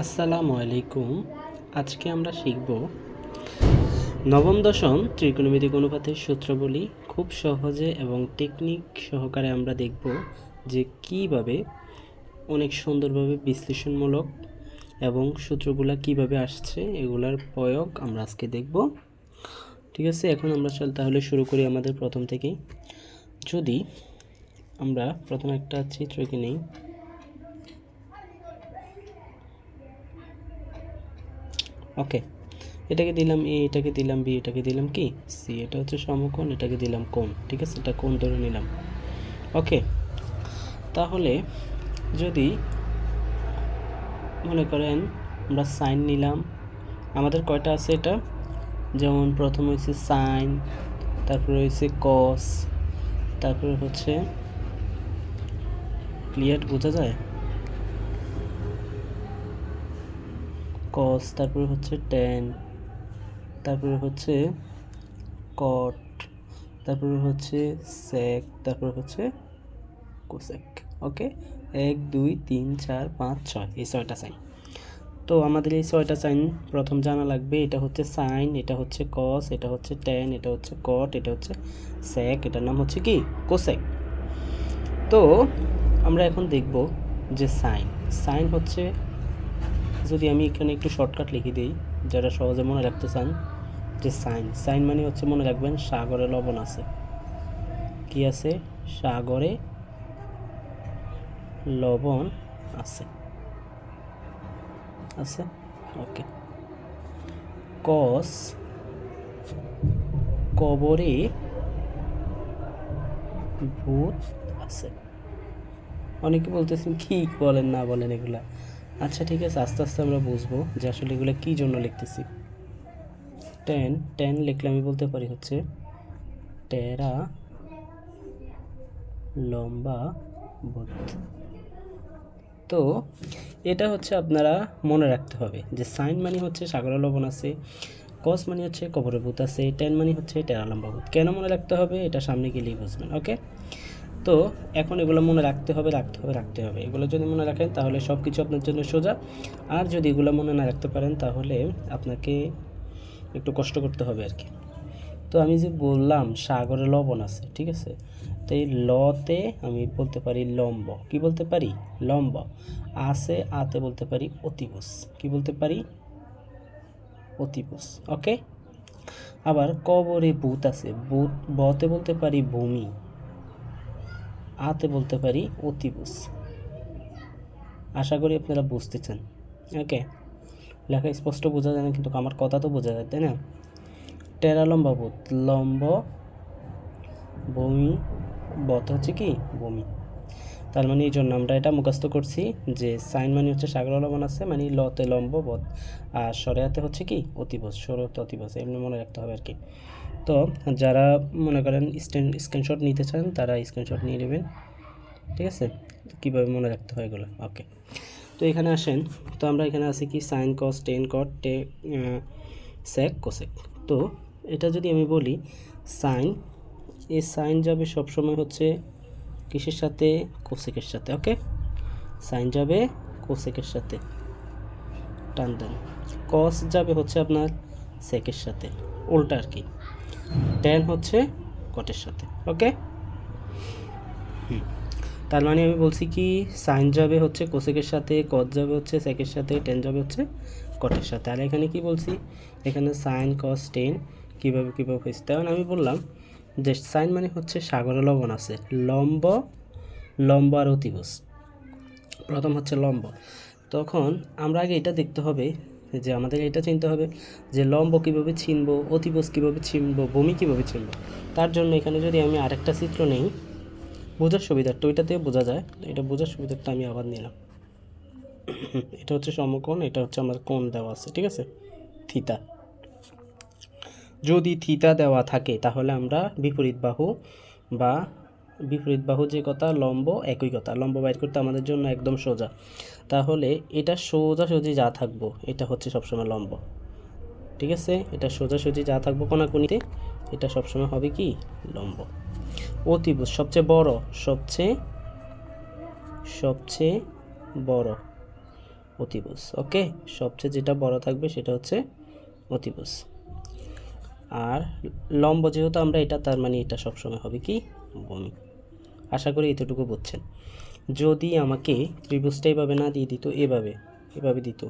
আসসালামু আলাইকুম। আজকে আমরা শিখব নবম দশম ত্রিকোণমিতিক অনুপাতের সূত্রগুলি খুব সহজে এবং টেকনিক সহকারে আমরা দেখব যে কীভাবে অনেক সুন্দরভাবে বিশ্লেষণমূলক এবং সূত্রগুলা কীভাবে আসছে, এগুলার প্রয়োগ আমরা আজকে দেখব। ঠিক আছে, এখন আমরা চল তাহলে শুরু করি আমাদের প্রথম থেকেই। যদি আমরা প্রথম একটা চিত্র নিই ওকে এটাকে দিলাম এ এটাকে দিলাম বি এটাকে দিলাম কি? সি এটা হচ্ছে সমকোণ, এটাকে দিলাম কোণ। ঠিক আছে? এটা কোণ ধরে নিলাম। ওকে তাহলে যদি মনে করেন আমরা সাইন নিলাম, আমাদের কয়টা আছে এটা? যেমন প্রথম হয়েছে সাইন তারপরে হয়েছে কস তারপরে হচ্ছে ক্লিয়ার বোঝা যায়? কস তারপরে হচ্ছে টেন তারপরে হচ্ছে কট তারপরে হচ্ছে সেক তারপরে হচ্ছে কোসেক ওকে এক, দুই, তিন, চার, পাঁচ, ছয়, এই ছয়টা সাইন তো আমাদের এই ছয়টা সাইন প্রথম জানা লাগবে, এটা হচ্ছে সাইন এটা হচ্ছে কস এটা হচ্ছে টেন এটা হচ্ছে কট এটা হচ্ছে সেক এটার নাম হচ্ছে কি? কোসেক তো আমরা এখন দেখব যে সাইন সাইন হচ্ছে যদি আমি এখানে একটু শর্টকাট লিখে দিই যারা সহজে মনে রাখতে চান, যে সাইন। সাইন মানে হচ্ছে মনে রাখবেন সাগরে লবণ আছে। কি আছে? সাগরে লবণ আছে। আছে? ওকে। কস কবরে ভূত আছে। অনেকে বলতেছেন, কি বলেন, না বলেন এগুলা। আচ্ছা ঠিক আছে, আস্তে আস্তে আমরা বুঝব যে আসলে এগুলো কী জন্য লিখতেছি। টেন টেন লিখলে আমি বলতে পারি হচ্ছে টেরা লম্বা বুথ তো এটা হচ্ছে আপনারা মনে রাখতে হবে যে সাইন মানে হচ্ছে সাগর লবণ আছে কস মানে হচ্ছে কবরে ভূত আছে টেন মানে হচ্ছে টেরা লম্বা ভূত। কেন মনে রাখতে হবে? এটা সামনে গেলেই বুঝবেন ওকে তো এখন এগুলো মনে রাখতে হবে রাখতে হবে রাখতে হবে। এগুলো যদি মনে রাখেন, তাহলে সব কিছু আপনার জন্য সোজা। আর যদি এগুলো মনে না রাখতে পারেন, তাহলে আপনাকে একটু কষ্ট করতে হবে আর কি। তো আমি যে বললাম, সাগরে লবণ আছে, ঠিক আছে? তো এই লতে আমি বলতে পারি লম্ব। কি বলতে পারি? লম্ব। আছে, আতে বলতে পারি অতিবুস কি বলতে পারি? অতিবুস ওকে? আবার কবরে ভূত আছে, ভূত, বতে বলতে পারি ভূমি। আতে বলতে পারি অতিবুস আশা করি আপনারা বুঝতেছেন। ওকে? লেখা স্পষ্ট বোঝা যায় না, কিন্তু আমার কথা তো বোঝা যায়, তাই না? টেরা লম্বা বুত লম্ব বমি বত হচ্ছে কি? বমি তার মানে এই জন্য আমরা এটা মুখস্থ করছি যে সাইন মানে হচ্ছে সাগর লবণ আছে মানে লতে লম্ব বত আর সরেয়াতে হচ্ছে কি? অতিবস সরতে অতিবস এমনি মনে রাখতে হবে আর কি। তো যারা মনে করেন স্ক্রিনশট নিতে চান, তারা স্ক্রিনশট নিয়ে নেবেন। ঠিক আছে? কীভাবে মনে রাখতে হয় এগুলো? ওকে তো এখানে আসেন। তো আমরা এখানে আছি কি? সাইন কস টেন কট টে সেক কোসেক তো এটা যদি আমি বলি সাইন এই সাইন যাবে সবসময় হচ্ছে কিসের সাথে? কোসেকের সাথে ওকে সাইন যাবে কোসেকের সাথে। টান দেন। কস যাবে হচ্ছে আপনার সেকের সাথে। উল্টা আর কি। টেন হচ্ছে কটের সাথে ওকে তার মানে আমি বলছি কি সাইন যাবে হচ্ছে কোসেকের সাথে কট যাবে হচ্ছে সেকের সাথে টেন যাবে হচ্ছে কটের সাথে। আর এখানে কি বলছি? এখানে সাইন কস টেন কীভাবে কীভাবে হয়েছে? তেমন আমি বললাম যে সাইন মানে হচ্ছে সাগরে লবণ আছে, লম্ব লম্ব আর অতিবুস প্রথম হচ্ছে লম্ব। তখন আমরা আগে এটা দেখতে হবে যে আমাদের এটা চিনতে হবে যে লম্ব কীভাবে ছিনব অতিবুস কীভাবে ছিনব, ভূমি কীভাবে ছিনব। তার জন্য এখানে যদি আমি আরেকটা চিত্র নেই, বোঝার সুবিধার্থে ওইটাতে বোঝা যায়, এটা বোঝার সুবিধার্থে আমি আবার নিলাম। এটা হচ্ছে সমকোণ, এটা হচ্ছে আমার কোণ দেওয়া আছে, ঠিক আছে? থিতা। যদি থিতা দেওয়া থাকে, তাহলে আমরা বিপরীত বাহু বা বিপরীত বাহু যে কথা, লম্ব একই কথা। লম্ব বাইর করতে আমাদের জন্য একদম সোজা। তাহলে এটা সোজাসুজি যা থাকব, এটা হচ্ছে সবসময় লম্ব। ঠিক আছে? এটা সোজাসুজি যা থাকব কোনাকুনিতে, এটা সবসময় হবে কি? লম্ব। অতিভুজ সবচেয়ে বড়, সবচেয়ে সবচেয়ে বড় অতিভুজ, ওকে? সবচেয়ে যেটা বড় থাকবে সেটা হচ্ছে অতিভুজ। আর লম্ব যেহেতু আমরা, এটা তার মানে এটা সবসময় হবে কি? বমি। আশা করি এতটুকু বুঝছেন। যদি আমাকে ত্রিভুজটা এভাবে না দিয়ে দিত, এভাবে এভাবে দিত,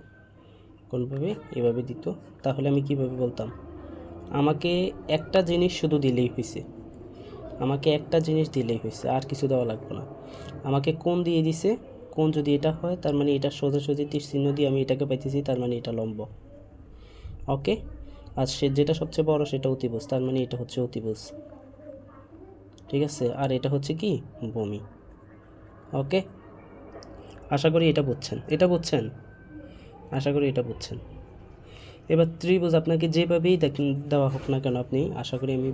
কোনভাবে? এভাবে দিত। তাহলে আমি কীভাবে বলতাম? আমাকে একটা জিনিস শুধু দিলেই হয়েছে আমাকে একটা জিনিস দিলেই হয়েছে আর কিছু দেওয়া লাগবে না। আমাকে কোন দিয়ে দিছে? কোন যদি এটা হয়, তার মানে এটা সোজাসুজি তীর চিহ্ন দিয়ে আমি এটাকে পাইতেছি, তার মানে এটা লম্ব। ওকে? আর সে যেটা সবচেয়ে বড়, সেটা অতিভুজ, তার মানে এটা হচ্ছে অতিভুজ। ঠিক আছে? আর এটা হচ্ছে কি? বমি ওকে? আশা করি এটা বুঝছেন। এটা বুঝছেন? আশা করি এটা বুঝছেন। এবার ত্রিভুজ আপনাকে যেভাবেই দেখেন দেওয়া হোক না কেন আপনি, আশা করি আমি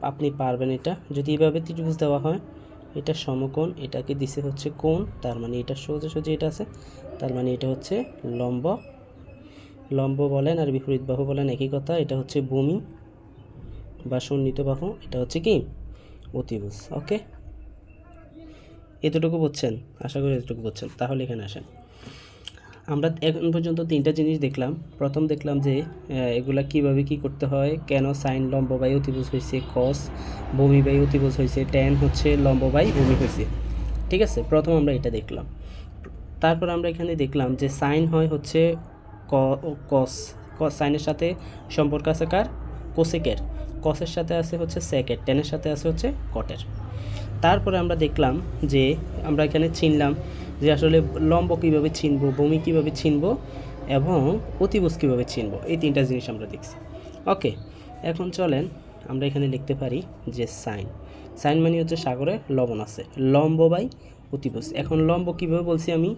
আপনি পারবেন এটা। যদি এভাবে ত্রিভুজ দেওয়া হয়, এটা সমকোণ, এটাকে দিছে হচ্ছে কোণ, তার মানে এটা সোজা সোজা এটা আছে, তার মানে এটা হচ্ছে লম্ব। লম্ব বলেন আর বিপরীত বাহু বলেন একই কথা, এটা হচ্ছে ভূমি বা সন্নিহিত বাহু, এটা হচ্ছে কি? অতিভুজ, ওকে? এতটুকু বুঝছেন? আশা করি এতটুকু বুঝছেন। তাহলে এখানে আসেন। আমরা এখন পর্যন্ত তিনটা জিনিস দেখলাম। প্রথম দেখলাম যে এগুলা কীভাবে কি করতে হয়, কেন সাইন লম্ব বাই অতিভুজ হয়েছে কস ভূমি বাই অতিভুজ হয়েছে ট্যান হচ্ছে লম্ব বাই ভূমি হয়েছে ঠিক আছে? প্রথম আমরা এটা দেখলাম। তারপর আমরা এখানে দেখলাম যে সাইন হয় হচ্ছে কস কস সাইনের সাথে সম্পর্ক আছে কার? কোসেকের। কসের সাথে আছে হচ্ছে সেকের টেনের সাথে আছে হচ্ছে কটের তারপরে আমরা দেখলাম যে আমরা এখানে চিনলাম যে আসলে লম্ব কীভাবে চিনব বমি কীভাবে চিনব এবং অতিভুজ কীভাবে চিনব এই তিনটা জিনিস আমরা দেখছি। ওকে, এখন চলেন আমরা এখানে লিখতে পারি যে সাইন। সাইন মানে হচ্ছে সাগরে লবণ আছে, লম্ব বাই অতিভুজ। এখন লম্ব কীভাবে বলছি আমি?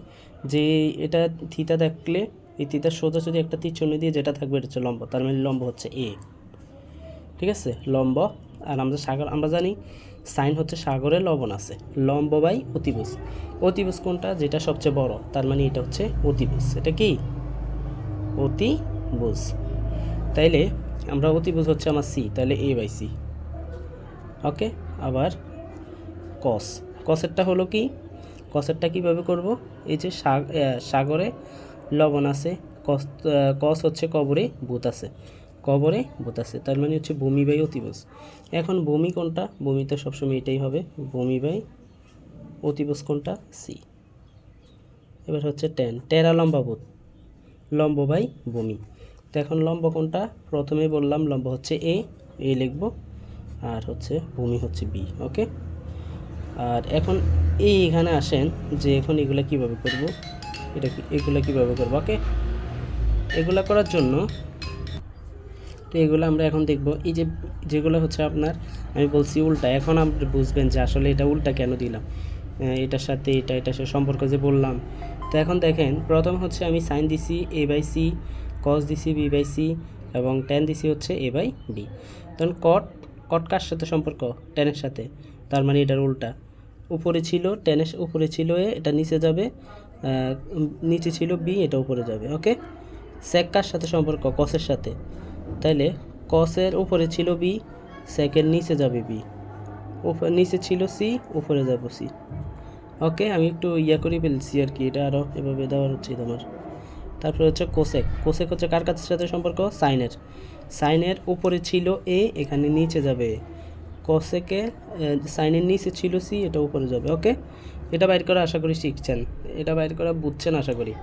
যে এটা থিতা দেখলে এই থিতার সোজাসুজি একটা তীর দিয়ে যেটা থাকবে, এটা হচ্ছে লম্ব, তার মানে লম্ব হচ্ছে এ ঠিক আছে? লম্ব আর আমরা সাগর, আমরা জানি সাইন হচ্ছে সাগরে লবণ আছে। লম্ব বাই অতিভুজ অতিভুজ কোনটা? যেটা সবচেয়ে বড়, তার মানে এটা হচ্ছে অতিভুজ এটা কি? অতিভুজ তাইলে আমরা অতিভুজ হচ্ছে আমার সি তাহলে এ বাই সি ওকে? আবার কস কসেরটা হলো কি? কসেরটা কীভাবে করব? এই যে সাগ- সাগরে লবণ আছে কস কস হচ্ছে কবরে ভূত আছে। কবরে আছে। তার মানে হচ্ছে ভূমি বাই অতিবস। এখন ভূমি কোনটা? ভূমি তো সবসময় এটাই হবে। ভূমি বাই অতিভুজ কোনটা? সি এবার হচ্ছে টেন টেরা লম্বা বোধ। লম্ব বাই ভূমি তো এখন লম্ব কোনটা? প্রথমে বললাম লম্ব হচ্ছে এ এ লিখব। আর হচ্ছে ভূমি হচ্ছে বি ওকে আর এখন এই এখানে আসেন যে এখন এগুলা কীভাবে করব? এটা এগুলা কীভাবে করব ওকে এগুলা করার জন্য তো এগুলো আমরা এখন দেখব। এই যে যেগুলো হচ্ছে আপনার, আমি বলছি উল্টা। এখন আপনি বুঝবেন যে আসলে এটা উল্টা কেন দিলাম? এটার সাথে এটা, এটার সাথে সম্পর্ক যে বললাম। তো এখন দেখেন, প্রথম হচ্ছে আমি সাইন দিছি এ বাই সি কস দিছি বি বাই সি এবং টেন দিছি হচ্ছে এ বাই বি তখন কট কট কার সাথে সম্পর্ক? টেনের সাথে। তার মানে এটার উল্টা। উপরে ছিল টেনের উপরে ছিল এ, এটা নিচে যাবে। নিচে ছিল বি এটা উপরে যাবে ওকে সেক কার সাথে সম্পর্ক? কসের সাথে। তাইলে কসের উপরে ছিল বি, সেকের নিচে যাবে বি। উপর, নিচে ছিল সি, উপরে যাব সি। ওকে, আমি একটু ইয়া করে ফেলছি আর কি, এটা আরও এভাবে দেওয়ার উচিত আমার। তারপরে হচ্ছে কোসেক। কোসেক হচ্ছে কার কাছের সাথে সম্পর্ক? সাইনের। সাইনের উপরে ছিল এ, এখানে নিচে যাবে কোসেকে সাইনের নিচে ছিল সি, এটা উপরে যাবে। ওকে, এটা বাইর করা আশা করি শিখছেন। এটা বাইর করা বুঝছেন আশা করি।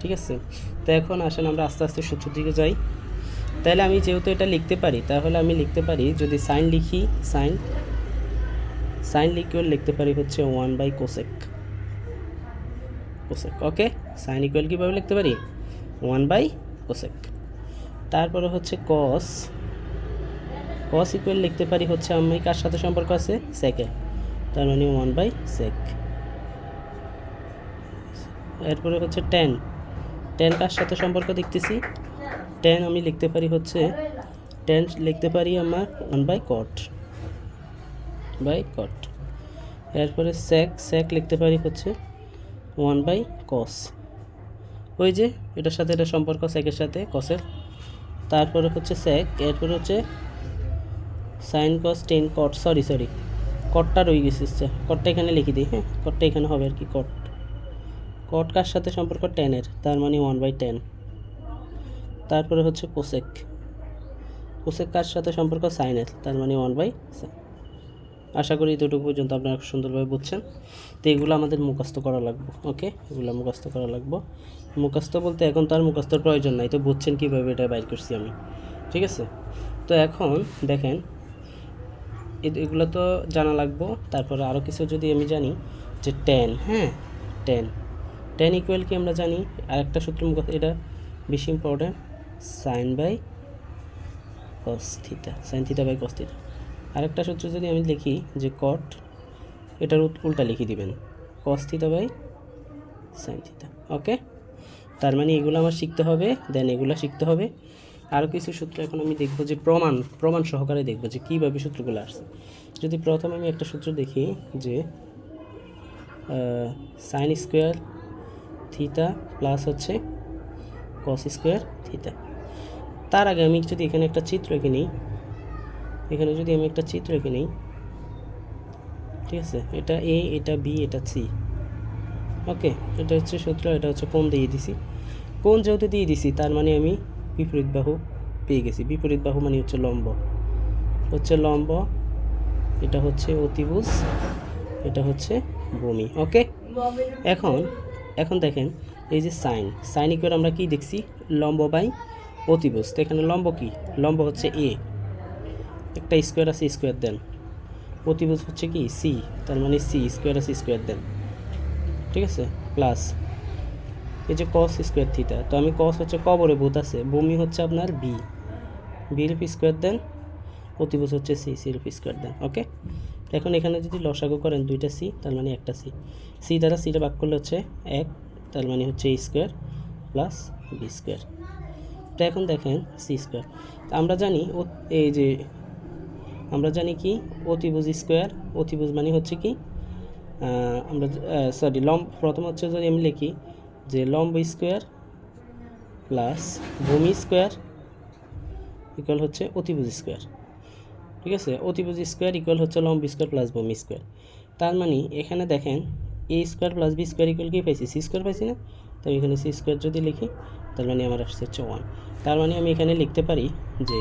ঠিক আছে? তো এখন আসেন আমরা আস্তে আস্তে সূত্রের দিকে যাই। তাহলে আমি যেহেতু এটা লিখতে পারি, তাহলে আমি লিখতে পারি, যদি সাইন লিখি সাইন সাইন লিকুয়াল লিখতে পারি হচ্ছে one by cosec cosec okay sine equal কীভাবে লিখতে পারি? ওয়ান বাই কোসেক তারপরে হচ্ছে কস কস ইকুয়াল লিখতে পারি হচ্ছে আমি কার সাথে সম্পর্ক আছে? সেকে তার মানে ওয়ান বাই সেক এরপরে হচ্ছে টেন টেন কার সাথে সম্পর্ক দেখতেছি? টেন আমি লিখতে পারি হচ্ছে টেন লিখতে পারি আমার one by cot by cot এরপরে স্যাক স্যাক লিখতে পারি হচ্ছে ওয়ান বাই কস ওই যে, এটার সাথে এটা সম্পর্ক স্যাকের সাথে কসের তারপরে হচ্ছে স্যাক এরপরে হচ্ছে sine cos tan cot sorry sorry কটটা রয়ে গেছে কটটা এখানে লিখে দিই হ্যাঁ কটটা এখানে হবে আর কি কট কট কার সাথে সম্পর্ক? টেনের তার মানে ওয়ান বাই টেন তারপরে হচ্ছে কোসেক। কোসেক কার সাথে সম্পর্ক? সাইনের। তার মানে ওয়ান বাই আশা করি এতটুকু পর্যন্ত আপনারা সুন্দরভাবে বুঝছেন। তো এগুলো আমাদের মুখস্থ করা লাগবে, ওকে? এগুলো মুখস্থ করা লাগবে। মুখস্থ বলতে এখন তো আর মুখস্থর প্রয়োজন নাই, তো বুঝছেন কীভাবে এটা বাইর করছি আমি। ঠিক আছে? তো এখন দেখেন এগুলো তো জানা লাগবো। তারপরে আরও কিছু যদি আমি জানি, যে টেন হ্যাঁ? টেন টেন ইকুয়াল কি আমরা জানি? আরেকটা সূত্র মুখস্থ এটা বেশি important sine by cos theta sine theta by cos theta আরেকটা সূত্র যদি আমি লিখি যে কট এটার উল- উল্টা লিখে দিবেন। Cos theta by sine theta okay তার মানে এগুলো আমার শিখতে হবে দেন এগুলো শিখতে হবে। আরও কিছু সূত্র এখন আমি দেখব যে প্রমাণ প্রমাণ সহকারে দেখব যে কীভাবে সূত্রগুলো আসছে। যদি প্রথমে আমি একটা সূত্র দেখি যে সাইন স্কোয়ার থিতা প্লাস হচ্ছে কস স্কোয়ার থিটা তার আগে আমি যদি এখানে একটা চিত্র এঁকে নিই, এখানে যদি আমি একটা চিত্র এঁকে নিই, ঠিক আছে? এটা এ এটা বি এটা সি ওকে এটা হচ্ছে সূত্র, এটা হচ্ছে কোন দিয়ে দিছি। কোন যেহেতু দিয়ে দিছি, তার মানে আমি বিপরীত বাহু পেয়ে গেছি। বিপরীত বাহু মানে হচ্ছে লম্ব। হচ্ছে লম্ব, এটা হচ্ছে অতিভুজ, এটা হচ্ছে ভূমি। ওকে এখন এখন দেখেন, এই যে সাইন সাইন ইকুয়াল আমরা কি দেখছি? লম্ব বাই অতিভুজ। তো এখানে লম্ব কি? লম্ব হচ্ছে এ একটা স্কোয়ার আছে স্কোয়ার দেন অতিভুজ হচ্ছে কি? সি তার মানে সি স্কোয়ার আছে স্কোয়ার দেন ঠিক আছে? প্লাস এই যে কস স্কোয়ার থিটা তো আমি কস হচ্ছে কবরে, ভূত আছে। বমি হচ্ছে আপনার বি বির স্কোয়ার দেন অতিভুজ হচ্ছে সি সির স্কোয়ার দেন ওকে এখন এখানে যদি লসাগু করেন, দুইটা সি তার মানে একটা সি সি দ্বারা সিটা ভাগ করলে হচ্ছে এক, তার মানে হচ্ছে স্কোয়ার প্লাস বি স্কোয়ার তো এখন দেখেন সি স্কোয়ার আমরা জানি এই যে, আমরা জানি কি? অতিভুজ স্কোয়ার অতিভুজ মানে হচ্ছে কি? আমরা সরি লম্ব, প্রথম হচ্ছে যদি আমি লিখি যে লম্ব স্কোয়ার প্লাস ভূমি স্কোয়ার ইকুয়াল হচ্ছে অতিভুজ স্কোয়ার ঠিক আছে? অতিভুজ স্কোয়ার ইকুয়াল হচ্ছে লম্ব স্কোয়ার প্লাস ভূমি স্কোয়ার তার মানে এখানে দেখেন A square plus B square equal কি পাইছি? সি স্কোয়ার পাইছি না? তো এখানে সি স্কোয়ার যদি লিখি, তার মানে আমার আসছে হচ্ছে ওয়ান তার মানে আমি এখানে লিখতে পারি যে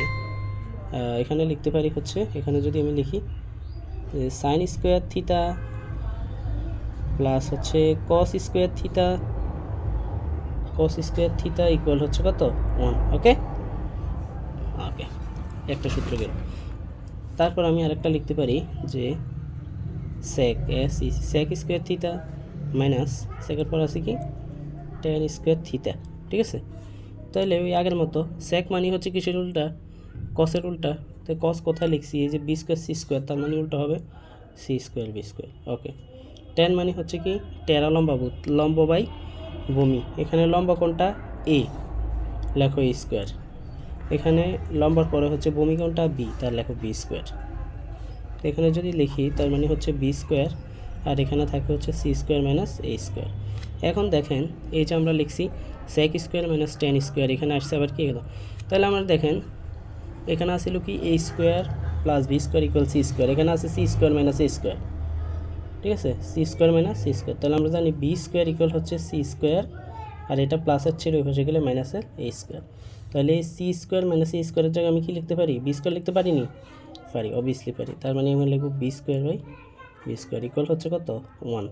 এখানে লিখতে পারি হচ্ছে, এখানে যদি আমি লিখি সাইন স্কোয়ার থিতা প্লাস হচ্ছে cos square theta cos square theta equal হচ্ছে কত? ওয়ান ওকে ওকে একটা সূত্র গেল তারপর আমি আরেকটা লিখতে পারি যে সেক এস সেক স্কোয়ার থিতা মাইনাস সেকের পর আছে কি? টেন স্কোয়ার থিতা ঠিক আছে? তাহলে ওই আগের মতো স্যাক মানে হচ্ছে কিসের উল্টা? কসের উল্টা। তো কস কোথায় লিখছি? এই যে বি স্কোয়ার সি স্কোয়ার তার মানে উল্টা হবে C square B square okay tan মানে হচ্ছে কি? টেরা লম্বা লম্ব বাই ভূমি। এখানে লম্বা কোনটা? এ লেখো এ স্কোয়ার এখানে লম্বার পরে হচ্ছে ভূমি কোনটা? বি তার লেখো বি স্কোয়ার এখানে যদি লিখি, তার মানে হচ্ছে বি স্কোয়ার আর এখানে থাকে হচ্ছে C square minus A square এখন দেখেন, এই যে আমরা লিখছি sec square minus tan square এখানে আসছে আবার কি গেল তাহলে আমরা দেখেন, এখানে আসছিল কি A square plus B square equal C square এখানে আছে C square minus A square ঠিক আছে? C square minus C square তাহলে আমরা জানি বি স্কোয়ার ইকুয়াল হচ্ছে সি স্কোয়ার আর এটা প্লাসের ছেড়ে ওই পাশে গেলে মাইনাসের এ স্কোয়ার তাহলে এই সি স্কোয়ার মাইনাস এ স্কোয়ারের জায়গায় আমি কি লিখতে পারি? বি স্কোয়ার লিখতে পারিনি? পারি অবভিয়াসলি পারি, তার মানে আমি লিখব B square by B square equal হচ্ছে কত? ওয়ান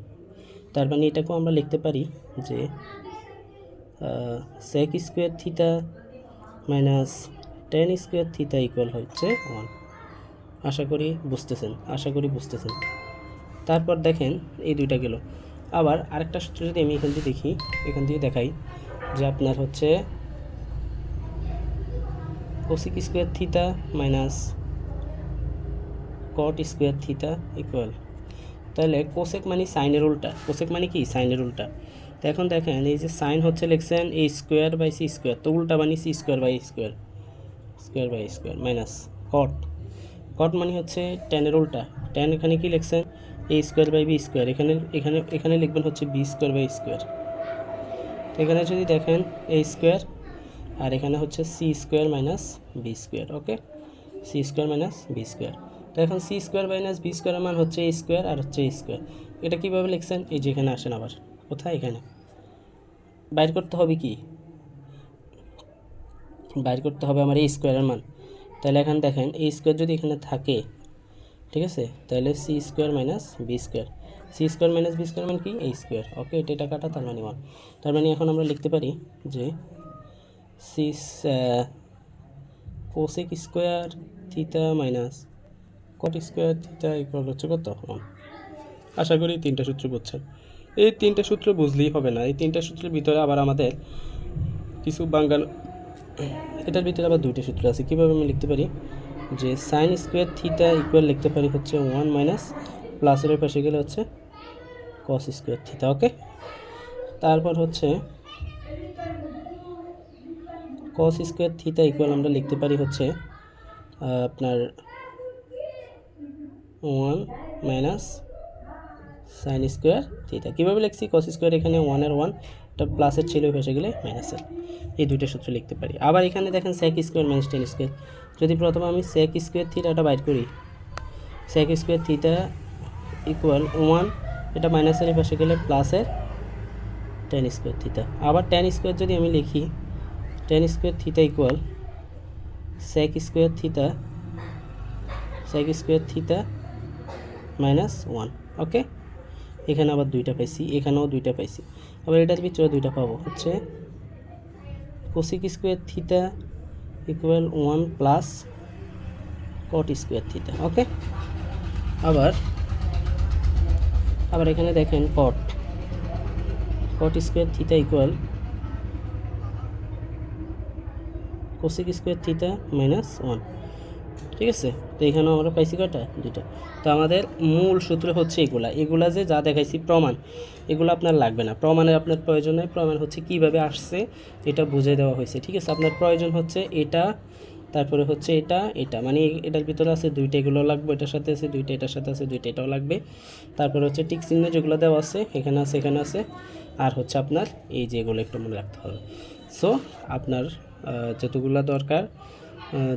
তার মানে এটাকেও আমরা লিখতে পারি যে sec square theta minus tan square theta equal হচ্ছে ওয়ান আশা করি বুঝতেছেন, আশা করি বুঝতেছেন। তারপর দেখেন এই দুইটা গেল। আবার আরেকটা সূত্র যদি আমি এখান দিয়ে দেখি, এখান দিয়ে দেখাই যে আপনার হচ্ছে cosec square theta minus cot square theta equal তাহলে কোসেক মানে সাইনের উল্টা। কোসেক মানে কি? সাইনের উল্টা। তো এখন দেখেন, এই যে সাইন হচ্ছে লিখছেন A square by C square তো উল্টা মানে C square by square square by square minus cot cot মানে হচ্ছে টেনের উল্টা। টেন এখানে কি লিখছেন? A square by B square এখানে এখানে এখানে লিখবেন হচ্ছে বি স্কোয়ার বাই স্কোয়ার এখানে যদি দেখেন এ স্কোয়ার আর এখানে হচ্ছে C square minus B square okay C square minus B square তো এখন সি স্কোয়ার মাইনাস বি স্কোয়ারের মান হচ্ছে এ স্কোয়ার আর হচ্ছে এ স্কোয়ার এটা কীভাবে লিখছেন? এই যে এখানে আসেন আবার। কোথায়? এখানে। বাইর করতে হবে কি? বাইর করতে হবে আমার এই স্কোয়ারের মান। তাহলে এখানে দেখেন এই স্কোয়ার যদি এখানে থাকে, ঠিক আছে? তাহলে C square minus B square C square minus B square মানে কি? এই স্কোয়ার ওকে এটা এটা কাটা, তার মানে ওয়ান তার মানে এখন আমরা লিখতে পারি যে C cosec square theta minus cot square theta equal হচ্ছে কত? আশা করি তিনটা সূত্র বুঝছেন। এই তিনটা সূত্র বুঝলেই হবে না। এই তিনটা সূত্রের ভিতরে আবার আমাদের কিছু বাঙ্গাল এটার ভিতরে আবার দুইটা সূত্র আছে। কীভাবে আমি লিখতে পারি? যে সাইন স্কোয়ার থিটা ইকুয়াল লিখতে পারি হচ্ছে ওয়ান মাইনাস প্লাসের পাশে গেলে হচ্ছে কস স্কোয়ার থিটা ওকে তারপর হচ্ছে কস স্কোয়ার থিটা ইকুয়াল আমরা লিখতে পারি হচ্ছে আপনার one minus sine square theta. কীভাবে লিখছি? কস স্কোয়ার এখানে ওয়ানের ওয়ান এটা প্লাসের ছিল পাশে গেলে মাইনাসের এই দুইটা সূত্র লিখতে পারি। আবার এখানে দেখেন sec square minus tan square. যদি প্রথমে আমি স্যাক স্কোয়ার থিটাটা বাইর করি sec square theta equal one এটা মাইনাসের পাশে গেলে প্লাসের টেন স্কোয়ার থিটা। আবার টেন স্কোয়ার যদি আমি লিখি tan square theta equal sec square theta sec square theta minus one okay এখানে আবার দুইটা পাইছি, এখানেও দুইটা পাইছি। আবার এটার ভিতরে দুইটা পাবো, হচ্ছে cosec square theta equal one plus cot square theta okay আবার আবার এখানে দেখেন cot cot square theta equal cosec square theta minus one ঠিক আছে? তো এখানেও আমরা পাইছি কয়টা? দুইটা। তো আমাদের মূল সূত্র হচ্ছে এগুলা। এগুলা যে যা দেখাইছি প্রমাণ, এগুলো আপনার লাগবে না। প্রমাণের আপনার প্রয়োজন নেই প্রমাণ হচ্ছে কীভাবে আসছে, এটা বুঝে দেওয়া হয়েছে। ঠিক আছে? আপনার প্রয়োজন হচ্ছে এটা, তারপরে হচ্ছে এটা এটা। মানে এটার ভিতরে আছে দুইটা, এগুলো লাগবে, এটার সাথে আছে দুইটা, এটার সাথে আছে দুইটা, এটাও লাগবে। তারপরে হচ্ছে টিক চিহ্ন যেগুলো দেওয়া আছে, এখানে আছে এখানে আছে। আর হচ্ছে আপনার এই যে এগুলো একটু মনে রাখতে হবে। সো আপনার যতগুলো দরকার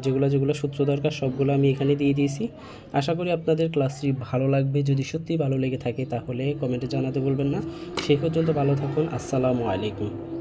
যেগুলো যেগুলো সূত্র দরকার, সবগুলো আমি এখানে দিয়ে দিয়েছি। আশা করি আপনাদের ক্লাসটি ভালো লাগবে। যদি সত্যি ভালো লেগে থাকে, তাহলে কমেন্টে জানাতে বলবেন না। সেই পর্যন্ত ভালো থাকুন। আসসালামু আলাইকুম।